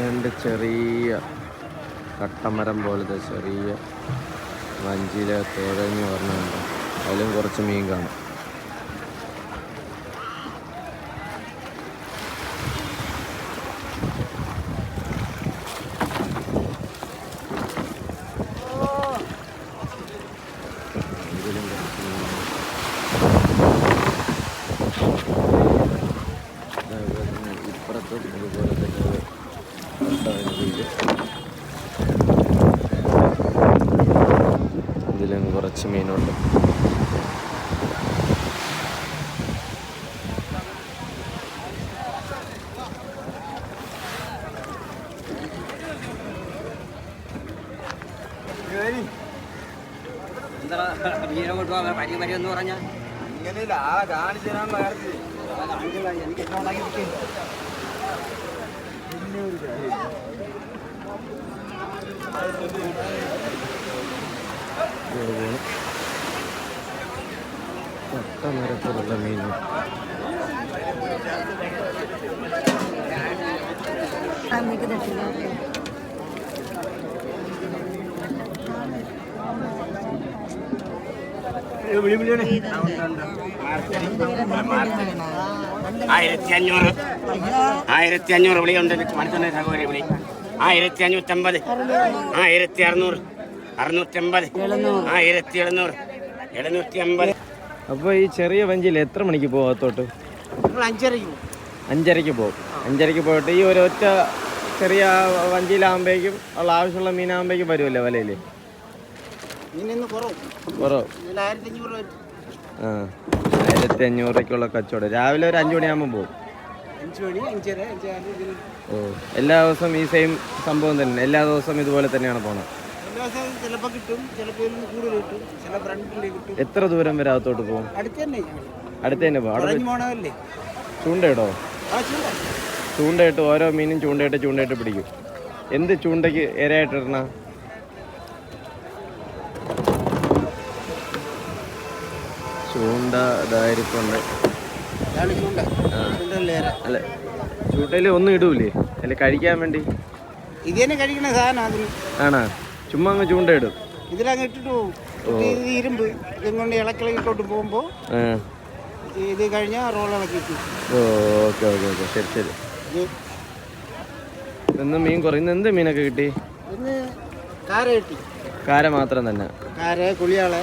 ഒരു ചെറിയ കട്ടമരം പോലത്തെ ചെറിയ വഞ്ചിയിലെ തുഴഞ്ഞ് പറഞ്ഞുണ്ട് അതിലും കുറച്ച് മീൻ കാണും. ഇപ്പുറത്തും ഇതുപോലെ ഇതിലും കുറച്ച് മീനുണ്ട്. എന്താ മീനെ കൊണ്ടുപോകാൻ പരി പരി എന്ന് പറഞ്ഞാൽ ഇങ്ങനെയില്ല ആ കാണിച്ചു തരാനുള്ള കാര്യത്തിൽ എനിക്ക് എത്ര ഉണ്ടാക്കി വിൽക്കും ഇതുപോലെ കട്ടമരത്തിലുള്ള ആയിരത്തി അഞ്ഞൂറ് ആയിരത്തി അഞ്ഞൂറ് വിളിയുണ്ട് മനസ്സിലെ സഹോദരി വിളി. ആയിരത്തി അഞ്ഞൂറ്റമ്പത് ആയിരത്തി അറുന്നൂറ് അറുന്നൂറ്റമ്പത്. ആയിരത്തി എഴുന്നൂറ് എഴുന്നൂറ്റി അമ്പത് അപ്പോൾ ഈ ചെറിയ വഞ്ചിയിൽ എത്ര മണിക്ക് പോകും അത്തോട്ട് അഞ്ചരയ്ക്ക് പോകും അഞ്ചരയ്ക്ക് പോകും അഞ്ചരയ്ക്ക് പോയിട്ട് ഈ ഒരൊറ്റ ചെറിയ വഞ്ചിയിലാകുമ്പോഴേക്കും ഉള്ള ആവശ്യമുള്ള മീനാകുമ്പോഴേക്കും വരുമല്ലോ വലയിൽ മീനിന്ന് കുറവ് കുറവ് ഇതിൽ ആയിരത്തി അഞ്ഞൂറ് വരും ആ ആയിരത്തി അഞ്ഞൂറ് രൂപയ്ക്കുള്ള കച്ചവടം. രാവിലെ ഒരു അഞ്ചു മണിയാകുമ്പോൾ പോകും. ഓ എല്ലാ ദിവസവും ഈ സെയിം സംഭവം തന്നെ. എല്ലാ ദിവസവും ഇതുപോലെ തന്നെയാണ് പോണത്. ചിലപ്പോൾ കിട്ടും ചിലപ്പോൾ ഇതിൽ നിന്ന് കൂടുതൽ കിട്ടും ചില ഫ്രണ്ടിൽ കിട്ടും. എത്ര ദൂരം വരെ അകത്തോട്ട് പോകും? അടുത്ത് തന്നെ അടുത്ത് തന്നെ പോകും. ചൂണ്ടയിടോ? ചൂണ്ടയിട്ട് ഓരോ മീനും ചൂണ്ടയിട്ട് ചൂണ്ടയിട്ട് പിടിക്കും. എന്ത് ചൂണ്ടയ്ക്ക് ഇരയായിട്ടിടണ ചൂണ്ട. ഇതായിരിക്കുണ്ട് ചൂണ്ട അല്ല ചൂണ്ടയിൽ ഒന്നും ഇടൂലേ? അല്ല കഴിക്കാൻ വേണ്ടി? ഇത് തന്നെ കഴിക്കുന്ന സാധനം ആണാ? ചുമ്മാ അങ്ങ് ചൂണ്ടയിടും ഇതിലങ്ങ് ഇട്ടിട്ട് പോകും. ഇരുമ്പ് ഇതും കൊണ്ട് ഇളക്കിളക്കിട്ടോട്ട് പോകുമ്പോൾ ഇത് കഴിഞ്ഞാൽ റോൾ ഇളക്കിയിട്ട് ഓക്കെ ഓക്കെ ഓക്കെ. ശരി ശരി. ഇന്ന് മീൻ കുറയുന്ന എന്ത് മീനൊക്കെ കിട്ടി? കാര കിട്ടി കാര മാത്രം തന്നെ. കാര കുളിയാളെ.